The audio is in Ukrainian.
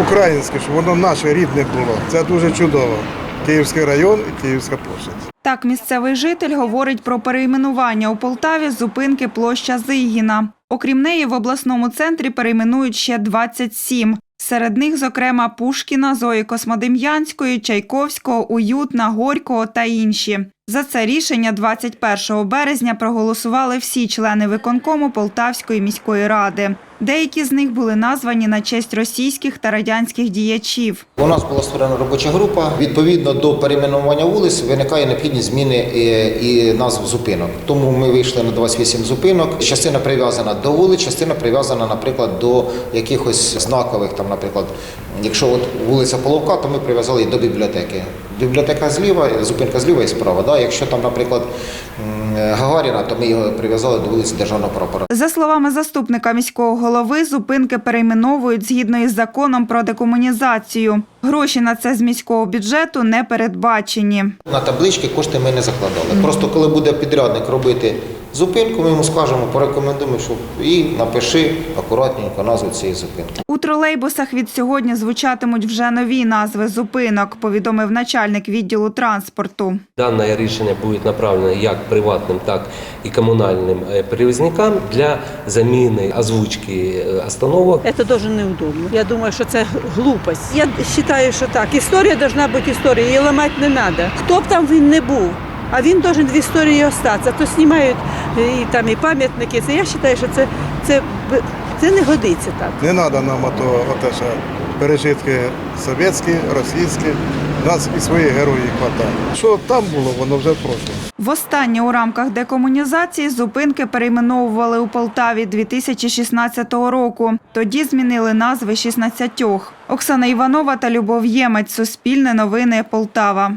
українське, щоб воно наше рідне було. Це дуже чудово. Київський район і Київська площадь. Так, місцевий житель говорить про перейменування у Полтаві зупинки площа Зигіна. Окрім неї, в обласному центрі перейменують ще 27. Серед них, зокрема, Пушкіна, Зої Космодем'янської, Чайковського, Уютна, Горького та інші. За це рішення 21 березня проголосували всі члени виконкому Полтавської міської ради. Деякі з них були названі на честь російських та радянських діячів. У нас була створена робоча група. Відповідно до перейменування вулиць виникає необхідність зміни е, і назв зупинок. Тому ми вийшли на 28 зупинок. Частина прив'язана до вулиць, частина прив'язана, наприклад, до якихось знакових. Там, наприклад, якщо от вулиця Половка, то ми прив'язали її до бібліотеки. Бібліотека зліва, зупинка зліва і справа. Да? Якщо там, наприклад, Гагаріна, то ми його прив'язали до вулиці Державного прапора. За словами заступника міського голови, зупинки перейменовують згідно із законом про декомунізацію. Гроші на це з міського бюджету не передбачені. На таблички кошти ми не закладали. Просто коли буде підрядник робити зупинку, ми йому скажемо, порекомендуємо, щоб і напиши акуратненько назву цієї зупинки. У тролейбусах від сьогодні звучатимуть вже нові назви зупинок, повідомив начальник відділу транспорту. Дане рішення буде направлено як приватним, так і комунальним е, перевізникам для заміни озвучки е, остановок. Это дуже неудобно. Я думаю, що це глупость. Я вважаю, що так. Історія повинна бути історією, її ламати не треба. Хто б там він не був, а він должен в історії остатися. То знімають і там і пам'ятники. Це я вважаю, що це, це, це не годиться так. Не треба нам ото, оте, що пережитки совєтські, російські. Нас і своїх героїв хватає. Що там було, воно вже в прошлому. Востаннє у рамках декомунізації зупинки перейменовували у Полтаві 2016 року. Тоді змінили назви 16. Оксана Іванова та Любов Ємець. Суспільне новини Полтава.